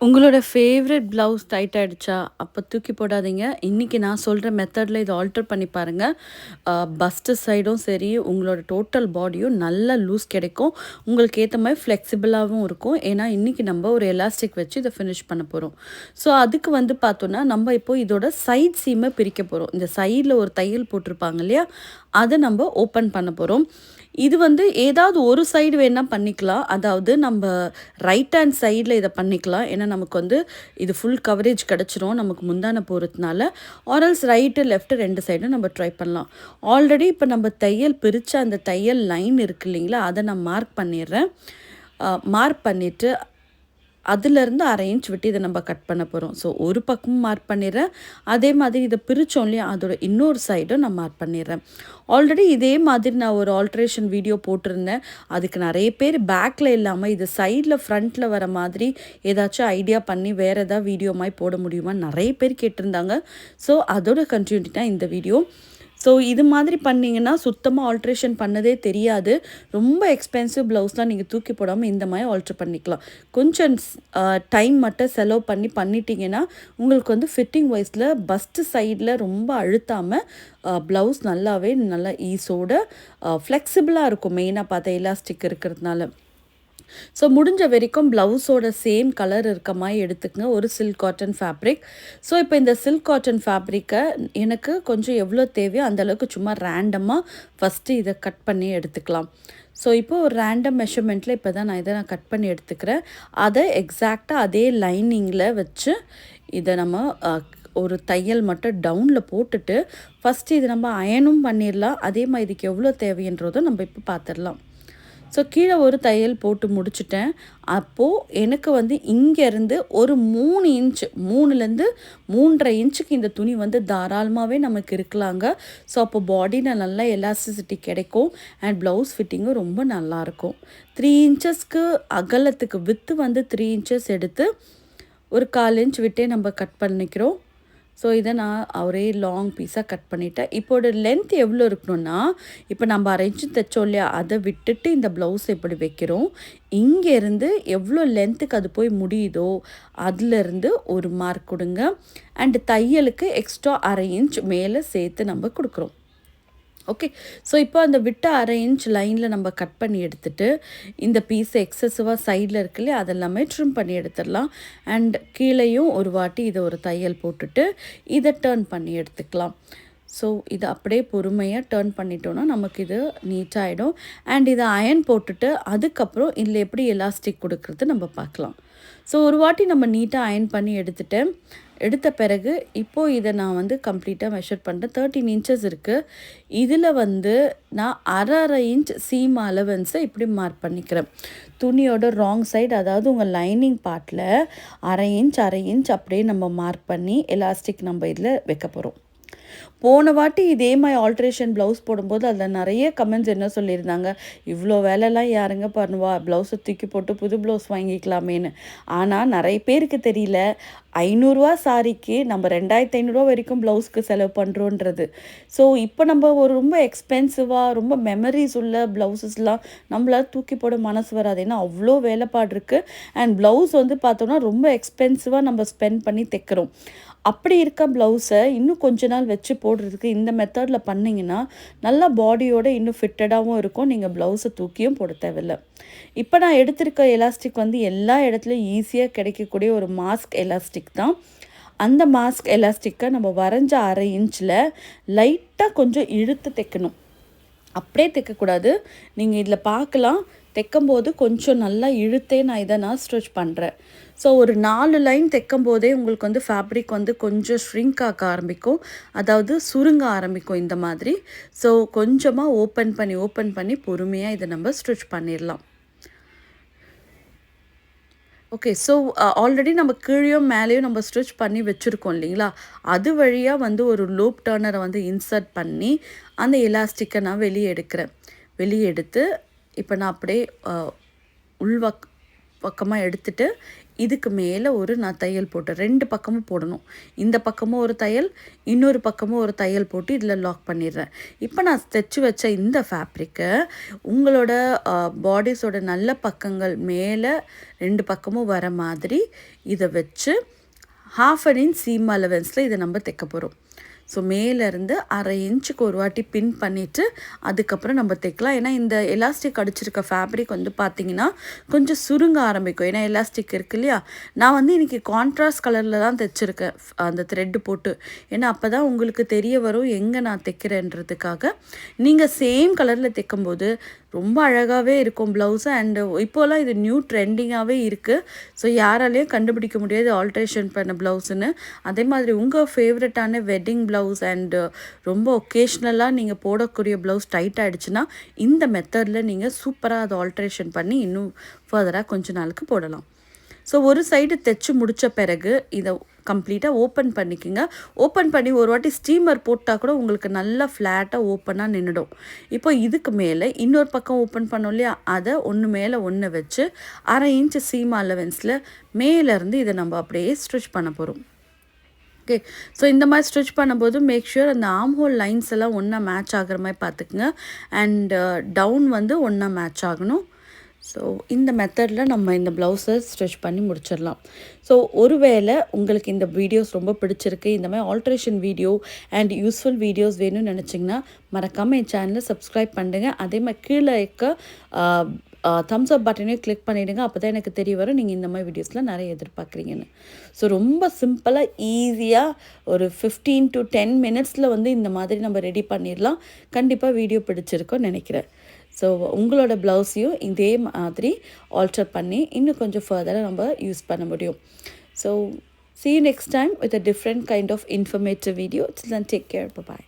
உங்களோட favourite blouse tight ஆகிடுச்சா அப்போ தூக்கி போடாதீங்க. இன்றைக்கி நான் சொல்கிற மெத்தடில் இதை ஆல்டர் பண்ணி பாருங்கள் பஸ்ட்டு சைடும் சரி உங்களோட டோட்டல் பாடியும் நல்ல லூஸ் கிடைக்கும். உங்களுக்கு ஏற்ற மாதிரி ஃப்ளெக்சிபிளாகவும் இருக்கும். ஏன்னா இன்றைக்கி நம்ம ஒரு எலாஸ்டிக் வச்சு இதை ஃபினிஷ் பண்ண போகிறோம் ஸோ அதுக்கு வந்து பார்த்தோன்னா நம்ம இப்போது இதோட சைட் சீமை பிரிக்க போகிறோம் இந்த சைடில் ஒரு தையல் போட்டிருப்பாங்க இல்லையா? அதை நம்ம ஓப்பன் பண்ண போகிறோம் இது வந்து ஏதாவது ஒரு சைடு வேணால் பண்ணிக்கலாம். அதாவது நம்ம ரைட் ஹேண்ட் சைடில் இதை பண்ணிக்கலாம். ஏன்னா நமக்கு வந்து இது ஃபுல் கவரேஜ் கிடச்சிரும். நமக்கு முந்தான போகிறதுனால ஆரல்ஸ் ரைட்டு லெஃப்ட்டு ரெண்டு சைடும் நம்ம ட்ரை பண்ணலாம். ஆல்ரெடி இப்போ நம்ம தையல் பிரித்த அந்த தையல் லைன் இருக்கு இல்லைங்களா? அதை நான் மார்க் பண்ணிடுறேன். மார்க் பண்ணிவிட்டு அதுலேருந்து அரை இன்ச் விட்டு இதை நம்ம கட் பண்ண போகிறோம் ஸோ ஒரு பக்கமும் மார்க் பண்ணிடுறேன். அதே மாதிரி இதை பிரித்தோம் இல்லையா அதோட இன்னொரு சைடும் நான் மார்க் பண்ணிடுறேன். ஆல்ரெடி இதே மாதிரி நான் ஒரு ஆல்ட்ரேஷன் வீடியோ போட்டிருந்தேன். அதுக்கு நிறைய பேர் பேக்கில் இல்லாமல் இது சைடில் ஃப்ரண்ட்டில் வர மாதிரி ஏதாச்சும் ஐடியா பண்ணி வேறு ஏதாவது வீடியோ மாதிரி போட முடியுமா நிறைய பேர் கேட்டிருந்தாங்க. ஸோ அதோட கண்டினியூட்டி தான் இந்த வீடியோ ஸோ இது மாதிரி பண்ணிங்கன்னா சுத்தமாக ஆல்ட்ரேஷன் பண்ணதே தெரியாது. ரொம்ப எக்ஸ்பென்சிவ் ப்ளவுஸ்லாம் நீங்கள் தூக்கி போடாமல் இந்த மாதிரி ஆல்ட்ரு பண்ணிக்கலாம். கொஞ்சம் டைம் மட்டும் செலவு பண்ணி பண்ணிட்டீங்கன்னா உங்களுக்கு வந்து ஃபிட்டிங் வைஸில் பஸ்ட்டு சைடில் ரொம்ப அழுத்தாமல் ப்ளவுஸ் நல்லாவே நல்லா ஈஸோட ஃப்ளெக்சிபிளாக இருக்கும். மெயினாக பார்த்தா எலாஸ்டிக் இருக்கிறதுனால. ஸோ முடிஞ்ச வரைக்கும் ப்ளவுஸோட சேம் கலர் இருக்க மாதிரி எடுத்துக்கங்க. ஒரு சில்க் காட்டன் ஃபேப்ரிக் ஸோ இப்போ இந்த சில்க் காட்டன் ஃபேப்ரிக்கை எனக்கு கொஞ்சம் எவ்வளோ தேவையோ அந்தளவுக்கு சும்மா ரேண்டமாக ஃபஸ்ட்டு இதை கட் பண்ணி எடுத்துக்கலாம். ஸோ இப்போ ஒரு ரேண்டம் மெஷர்மெண்ட்டில் இப்போ தான் நான் இதை நான் கட் பண்ணி எடுத்துக்கிறேன். அதை எக்ஸாக்டாக அதே லைனிங்கில் வச்சு இதை நம்ம ஒரு தையல் மட்டும் டவுனில் போட்டுட்டு ஃபஸ்ட்டு இது நம்ம அயனும் பண்ணிடலாம். அதே மாதிரி இதுக்கு எவ்வளோ தேவைன்றதும் நம்ம இப்போ பார்த்துடலாம் ஸோ கீழே ஒரு தையல் போட்டு முடிச்சிட்டேன். அப்போது எனக்கு வந்து இங்கேருந்து ஒரு மூணு இன்ச்சு மூணுலேருந்து மூன்றரை இன்ச்சுக்கு இந்த துணி வந்து தாராளமாகவே நமக்கு இருக்கலாங்க. ஸோ அப்போ பாடியில் நல்லா எலாஸ்டிசிட்டி கிடைக்கும் அண்ட் ப்ளவுஸ் ஃபிட்டிங்கும் ரொம்ப நல்லாயிருக்கும் த்ரீ இன்ச்சஸ்க்கு அகலத்துக்கு வித்து வந்து த்ரீ இன்ச்சஸ் எடுத்து ஒரு கால் இன்ச் விட்டே நம்ம கட் பண்ணிக்கிறோம். ஸோ இதை நான் ஒரே லாங் பீஸாக கட் பண்ணிட்டேன். இப்போட லென்த் எவ்வளோ இருக்கணும்னா இப்போ நம்ம அரைஞ்சு தைச்சோம் இல்லையா அதை விட்டுட்டு இந்த ப்ளவுஸ் எப்படி வைக்கிறோம். இங்கேருந்து எவ்வளோ லென்த்துக்கு அது போய் முடியுதோ அதுலேருந்து ஒரு மார்க் கொடுங்க. அண்டு தையலுக்கு எக்ஸ்ட்ரா அரை இன்ச் மேலே சேர்த்து நம்ம கொடுக்குறோம். ஓகே ஸோ இப்போ அந்த விட்ட அரை இன்ச் லைனில் நம்ம கட் பண்ணி எடுத்துட்டு இந்த பீஸ் எக்ஸசிவாக சைடில் இருக்குல்லையே அதெல்லாமே ட்ரிம் பண்ணி எடுத்துடலாம். அண்ட் கீழேயும் ஒரு வாட்டி இதை ஒரு தையல் போட்டுட்டு இதை டேர்ன் பண்ணி எடுத்துக்கலாம். ஸோ இதை அப்படியே பொறுமையாக டேர்ன் பண்ணிட்டோன்னா நமக்கு இது நீட்டாகிடும் அண்ட் இதை அயன் போட்டுட்டு அதுக்கப்புறம் இதில் எப்படி எலாஸ்டிக் கொடுக்குறது நம்ம பார்க்கலாம். ஸோ ஒரு வாட்டி நம்ம நீட்டாக அயன் பண்ணி எடுத்துகிட்டு எடுத்த பிறகு இப்போது இதை நான் வந்து கம்ப்ளீட்டாக மெஷர் பண்ணுறேன் தேர்ட்டின் இன்ச்சஸ் இருக்குது இதில் வந்து நான் அரை அரை இன்ச் சீம் அலவன்ஸை இப்படி மார்க் பண்ணிக்கிறேன். துணியோட ராங் சைடு அதாவது உங்கள் லைனிங் பார்ட்டில் அரை இன்ச் அரை இன்ச் அப்படியே நம்ம மார்க் பண்ணி எலாஸ்டிக் நம்ம இதில் வைக்க போகிறோம் போன வாட்டி இதே மாதிரி ஆல்ட்ரேஷன் ப்ளவுஸ் போடும்போது அதில் நிறைய கமெண்ட்ஸ் என்ன சொல்லியிருந்தாங்க? இவ்வளோ வேலைலாம் யாருங்க பண்ணுவா? ப்ளவுஸை தூக்கி போட்டு புது ப்ளவுஸ் வாங்கிக்கலாமேன்னு. ஆனால் நிறைய பேருக்கு தெரியல. ஐநூறுரூவா சாரிக்கு நம்ம ரெண்டாயிரத்தி ஐநூறுரூவா வரைக்கும் ப்ளவுஸ்க்கு செலவு பண்ணுறோன்றது ஸோ இப்போ நம்ம ஒரு ரொம்ப எக்ஸ்பென்சிவாக ரொம்ப மெமரிஸ் உள்ள ப்ளவுஸஸ்லாம் நம்மளால் தூக்கி போட மனசு வராது. ஏன்னா அவ்வளோ வேலைப்பாடு இருக்குது அண்ட் ப்ளவுஸ் வந்து பார்த்தோன்னா ரொம்ப எக்ஸ்பென்சிவாக நம்ம ஸ்பெண்ட் பண்ணி தைக்கிறோம். அப்படி இருக்க ப்ளவுஸை இன்னும் கொஞ்ச நாள் வச்சு போடுறதுக்கு இந்த மெத்தடில் பண்ணிங்கன்னா நல்லா பாடியோட இன்னும் ஃபிட்டடாகவும் இருக்கும். நீங்கள் ப்ளவுஸை தூக்கியும் போட தேவையில்ல. இப்போ நான் எடுத்திருக்க எலாஸ்டிக் வந்து எல்லா இடத்துலையும் ஈஸியாக கிடைக்கக்கூடிய ஒரு மாஸ்க் எலாஸ்டிக் தான். அந்த மாஸ்க் எலாஸ்டிக்கை நம்ம வரைஞ்ச அரை இன்ச்சில் லைட்டாக கொஞ்சம் இழுத்து தைக்கணும். அப்படியே தைக்கக்கூடாது. நீங்கள் இதில் பார்க்கலாம். தைக்கும்போது கொஞ்சம் நல்லா இழுத்தே நான் இதை நான் ஸ்ட்ரெச் பண்ணுறேன் ஸோ ஒரு நாலு லைன் தைக்கும் போதே உங்களுக்கு வந்து ஃபேப்ரிக் வந்து கொஞ்சம் ஷ்ரிங்க் ஆக்க ஆரம்பிக்கும். அதாவது சுருங்க ஆரம்பிக்கும் இந்த மாதிரி. ஸோ கொஞ்சமாக ஓப்பன் பண்ணி ஓப்பன் பண்ணி பொறுமையாக இதை நம்ம ஸ்டிச் பண்ணிடலாம். ஓகே ஸோ ஆல்ரெடி நம்ம கீழேயும் மேலேயும் நம்ம ஸ்டிச் பண்ணி வச்சுருக்கோம் இல்லைங்களா? அது வழியாக வந்து ஒரு லூப் டர்னரை வந்து இன்சர்ட் பண்ணி அந்த எலாஸ்டிக்கை நான் வெளியே எடுக்கிறேன். வெளியே எடுத்து இப்போ நான் அப்படியே உள்வக் பக்கமாக எடுத்துட்டு இதுக்கு மேலே ஒரு நான் தையல் போட்டு ரெண்டு பக்கமும் போடணும். இந்த பக்கமும் ஒரு தையல் இன்னொரு பக்கமும் ஒரு தையல் போட்டு இதில் லாக் பண்ணிடுறேன். இப்போ நான் தைச்சு வச்ச இந்த ஃபேப்ரிக்கை உங்களோட பாடிஸோட நல்ல பக்கங்கள் மேலே ரெண்டு பக்கமும் வர மாதிரி இதை வச்சு ஹாஃப் அன் இன்ச் சீம் அலவன்ஸில் இதை நம்ம தைக்க போகிறோம் ஸோ மேலேருந்து அரை இன்ச்சுக்கு ஒரு வாட்டி பின் பண்ணிவிட்டு அதுக்கப்புறம் நம்ம தைக்கலாம். ஏன்னா இந்த எலாஸ்டிக் அடிச்சிருக்க ஃபேப்ரிக் வந்து பார்த்திங்கன்னா கொஞ்சம் சுருங்க ஆரம்பிக்கும். ஏன்னா எலாஸ்டிக் இருக்கு இல்லையா? நான் வந்து இன்றைக்கி கான்ட்ராஸ்ட் கலரில் தான் தைச்சிருக்கேன். அந்த த்ரெட்டு போட்டு. ஏன்னா அப்போ தான் உங்களுக்கு தெரிய வரும் எங்கே நான் தைக்கிறேன்றதுக்காக. நீங்கள் சேம் கலரில் தைக்கும்போது ரொம்ப அழகாகவே இருக்கும் ப்ளவுஸு அண்டு இப்போலாம் இது நியூ ட்ரெண்டிங்காகவே இருக்குது ஸோ யாராலையும் கண்டுபிடிக்க முடியாது ஆல்ட்ரேஷன் பண்ண ப்ளவுஸுன்னு அதே மாதிரி உங்கள் ஃபேவரட்டான வெட்டிங் ப்ளவுஸ் அண்டு ரொம்ப ஒகேஷ்னலாக நீங்கள் போடக்கூடிய ப்ளவுஸ் டைட் ஆகிடுச்சுன்னா இந்த மெத்தடில் நீங்கள் சூப்பராக அதை ஆல்ட்ரேஷன் பண்ணி இன்னும் ஃபர்தராக கொஞ்ச நாளுக்கு போடலாம். ஸோ ஒரு சைடு தைச்சு முடித்த பிறகு இதை கம்ப்ளீட்டாக ஓப்பன் பண்ணிக்கோங்க. ஓப்பன் பண்ணி ஒரு வாட்டி ஸ்டீமர் போட்டால் கூட உங்களுக்கு நல்லா ஃப்ளாட்டாக ஓப்பனாக நின்றுடும் இப்போ இதுக்கு மேலே இன்னொரு பக்கம் ஓப்பன் பண்ணோம் இல்லையா? அதை ஒன்று மேலே ஒன்று வச்சு அரை இன்ச்சு சீம் அலவன்ஸில் மேலேருந்து இதை நம்ம அப்படியே ஸ்டிச் பண்ண போகிறோம் ஓகே ஸோ இந்த மாதிரி ஸ்டிச் பண்ணும்போது மேக் ஷூர் அந்த ஆம் ஹோல் லைன்ஸ் எல்லாம் ஒன்றா மேட்ச் ஆகிற மாதிரி பார்த்துக்குங்க. அண்ட் டவுன் uh, வந்து ஒன்றா மேட்ச் ஆகணும். ஸோ இந்த மெத்தடில் நம்ம இந்த ப்ளவுஸை ஸ்டிச் பண்ணி முடிச்சிடலாம். ஸோ ஒருவேளை உங்களுக்கு இந்த வீடியோஸ் ரொம்ப பிடிச்சிருக்கு இந்த மாதிரி alteration video and useful videos வேணும்னு நினச்சிங்கன்னா மறக்காமல் என் சேனலை சப்ஸ்கிரைப் பண்ணுங்கள் அதே மாதிரி கீழே இருக்க தம்ஸ் அப் பட்டனையும் கிளிக் பண்ணிவிடுங்க அப்போ தான் எனக்கு தெரிய வரும் நீங்கள் இந்த மாதிரி வீடியோஸ்லாம் நிறைய எதிர்பார்க்குறீங்கன்னு. ஸோ ரொம்ப சிம்பிளாக ஈஸியாக ஒரு ஃபிஃப்டீன் டு டென் மினிட்ஸில் வந்து இந்த மாதிரி நம்ம ரெடி பண்ணிடலாம். கண்டிப்பாக வீடியோ பிடிச்சிருக்கோன்னு நினைக்கிறேன். ஸோ உங்களோட ப்ளவுஸையும் இதே மாதிரி ஆல்டர் பண்ணி இன்னும் கொஞ்சம் ஃபர்தராக நம்ம யூஸ் பண்ண முடியும் so see you next time with a different kind of informative video till then take care bye bye